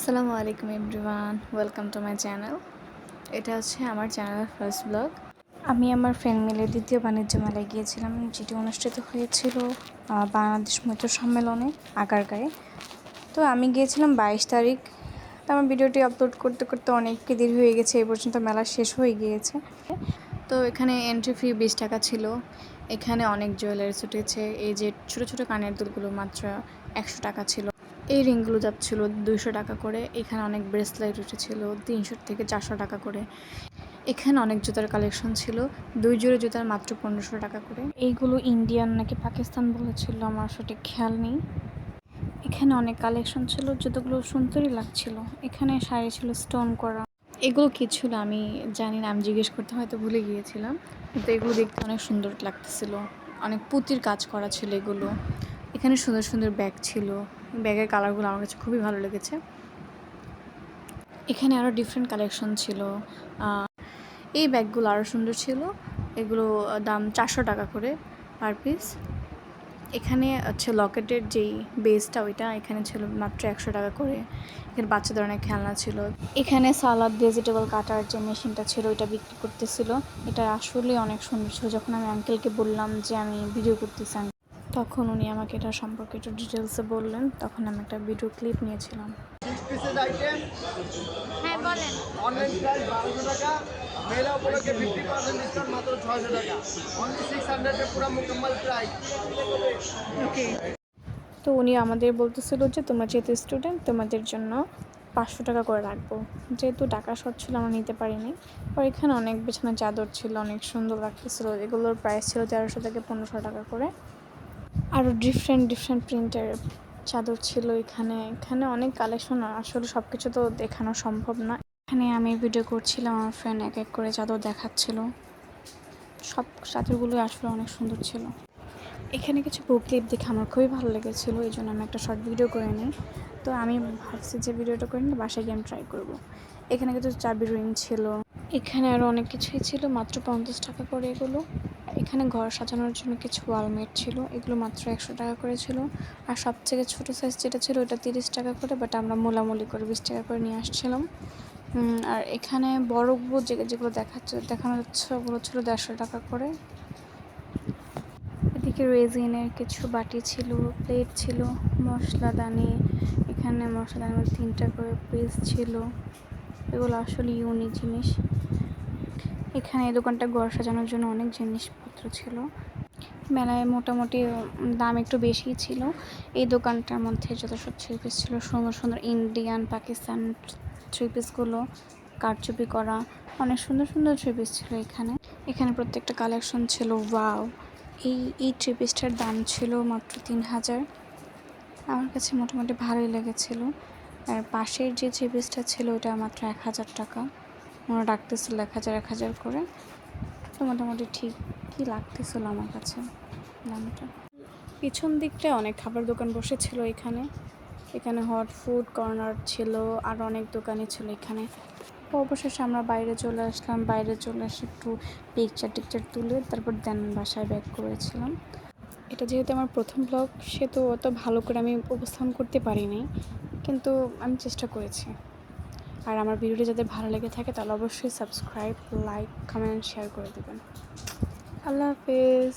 আসসালামু আলাইকুম everyone, welcome to my channel. এটা হচ্ছে আমার চ্যানেলের ফার্স্ট ব্লগ। আমি আমার ফ্রেন্ড মিলে দ্বিতীয় বাণিজ্য মেলায় গিয়েছিলাম, যেটি অনুষ্ঠিত হয়েছিল বাংলাদেশ মৈত্র সম্মেলনে, আগারগাঁয়ে। তো আমি গিয়েছিলাম বাইশ তারিখ। তো আমার ভিডিওটি আপলোড করতে করতে অনেক দেরি হয়ে গেছে এই পর্যন্ত মেলা শেষ হয়ে গিয়েছে। তো এখানে এন্ট্রি ফি বিশ টাকা ছিল। এখানে অনেক জুয়েলারিস উঠেছে এই যে ছোটো ছোটো কানের দুলগুলো মাত্র একশো টাকা ছিল। এই রিংগুলো যাচ্ছিল দুইশো টাকা করে, এখানে অনেক ব্রেসলেট উঠেছিল তিনশো থেকে চারশো টাকা করে। এখানে অনেক জুতার কালেকশন ছিল, দুই জোড়া জুতার মাত্র পনেরোশো টাকা করে। এইগুলো ইন্ডিয়ান নাকি পাকিস্তান বলেছিল, আমার সঠিক খেয়াল নেই। এখানে অনেক কালেকশন ছিল, জুতোগুলো সুন্দরই লাগছিল। এখানে শাড়ি ছিল স্টোন করা। এগুলো কি ছিল আমি জানি না, আমি জিজ্ঞেস করতে হয়তো ভুলে গিয়েছিলাম। কিন্তু এগুলো দেখতে অনেক সুন্দর লাগতেছিল। অনেক পুঁতির কাজ করা ছিল এগুলো। এখানে সুন্দর সুন্দর ব্যাগ ছিল। ব্যাগের কালারগুলো আমার কাছে খুবই ভালো লেগেছে। এখানে আরও ডিফারেন্ট কালেকশন ছিল। এই ব্যাগগুলো আরও সুন্দর ছিল। এগুলো দাম চারশো টাকা করে পার পিস এখানে হচ্ছে লকেটের যেই বেসটা ওইটা এখানে ছিল মাত্র একশো টাকা করে। এখানে বাচ্চাদের অনেক খেলনা ছিল। এখানে সালাদ ভেজিটেবল কাটার যে মেশিনটা ছিল, ওইটা বিক্রি করতেছিল। এটা আসলে অনেক সুন্দর ছিল। যখন আমি আঙ্কেলকে বললাম যে আমি ভিডিও করতেছি তখন উনি আমাকে এটা সম্পর্কে একটু ডিটেলসে বললেন তখন আমি একটা ভিডিও ক্লিপ নিয়েছিলাম। হ্যাঁ বলেন। অনলাইন প্রাইস বারোশো টাকা মেলা উপলক্ষে ফিফটি পার্সেন্ট ডিসকাউন্ট মাত্র ছয়শো টাকা। অনলি সিক্স হান্ড্রেডের পুরো মোকাম্মল প্রাইস তো উনি আমাদের বলতেছিল যে তোমরা যেহেতু স্টুডেন্ট তোমাদের জন্য পাঁচশো টাকা করে রাখব। যেহেতু টাকা শর্ট ছিল আমরা নিতে পারিনি আর এখানে অনেক বিছানা চাদর ছিল অনেক সুন্দর লাগতেছিল। এগুলোর প্রাইস ছিল তেরোশো থেকে পনেরোশো টাকা করে। আরও ডিফারেন্ট ডিফারেন্ট প্রিন্টের চাদর ছিল এখানে। এখানে অনেক কালেকশন আসলে সব কিছু তো দেখানো সম্ভব না। এখানে আমি ভিডিও করছিলাম, আমার ফ্রেন্ড এক এক করে চাদর দেখাচ্ছিল। সব চাদরগুলো আসলে অনেক সুন্দর ছিল। এখানে কিছু বুক ক্লিপ দেখে আমার খুবই ভালো লেগেছিল, এই জন্য আমি একটা শর্ট ভিডিও করে নিই। তো আমি ভাবছি যে ভিডিওটা করে নিই বাসায় গিয়ে আমি ট্রাই করব। এখানে কিছু চাবি রিং ছিল। এখানে আরও অনেক কিছুই ছিল, মাত্র পঞ্চাশ টাকা করে এগুলো। এখানে ঘর সাজানোর জন্য কিছু ওয়ালমেট ছিল, এগুলো মাত্র একশো টাকা করে ছিল। আর সব থেকে ছোটো সাইজ যেটা ছিল ওটা তিরিশ টাকা করে বাট আমরা মোলামুলি করে বিশ টাকা করে নিয়ে আসছিলাম। আর এখানে বড়গুলো যে, যেগুলো দেখাচ্ছে, দেখানো যাচ্ছে ওগুলো ছিল দেড়শো টাকা করে। এদিকে রেজিনের কিছু বাটি ছিল প্লেট ছিল মশলাদানি এখানে মশলাদানির তিনটা করে পিস ছিল। এগুলো আসলে ইউনিক জিনিস। এখানে এই দোকানটা ঘর সাজানোর জন্য অনেক জিনিসপত্র ছিল। মেলায় মোটামুটি দাম একটু বেশিই ছিল। এই দোকানটার মধ্যে যত সব থ্রি পিস ছিল। সুন্দর সুন্দর ইন্ডিয়ান পাকিস্তান থ্রি পিসগুলো কারচুপি করা, অনেক সুন্দর সুন্দর থ্রি পিস ছিল এখানে। এখানে প্রত্যেকটা কালেকশন ছিল। ওয়াও এই এই থ্রি পিসটার দাম ছিল মাত্র তিন হাজার। আমার কাছে মোটামুটি ভালোই লেগেছিল। আর পাশের যে থ্রি পিসটা ছিল ওটা মাত্র এক হাজার টাকা। ওরা ডাকতেছিল এক হাজার এক হাজার করে। তো মোটামুটি ঠিকই লাগতেছিল আমার কাছে? দামটা পিছন দিকটা অনেক খাবার দোকান বসেছিল এখানে। এখানে হট ফুড কর্নার ছিল, আর অনেক দোকানই ছিল এখানে। অবশেষে আমরা বাইরে চলে আসলাম। বাইরে চলে এসে একটু পিকচার টিকচার তুলে তারপর দেন বাসায় ব্যাক করেছিলাম। এটা যেহেতু আমার প্রথম ব্লগ সে তো অত ভালো করে আমি উপস্থাপন করতে পারিনি। কিন্তু আমি চেষ্টা করেছি। আর আমার ভিডিওটি যাতে ভালো লেগে থাকে, তাহলে অবশ্যই সাবস্ক্রাইব লাইক কমেন্ট শেয়ার করে দেবেন। আল্লাহ হাফেজ।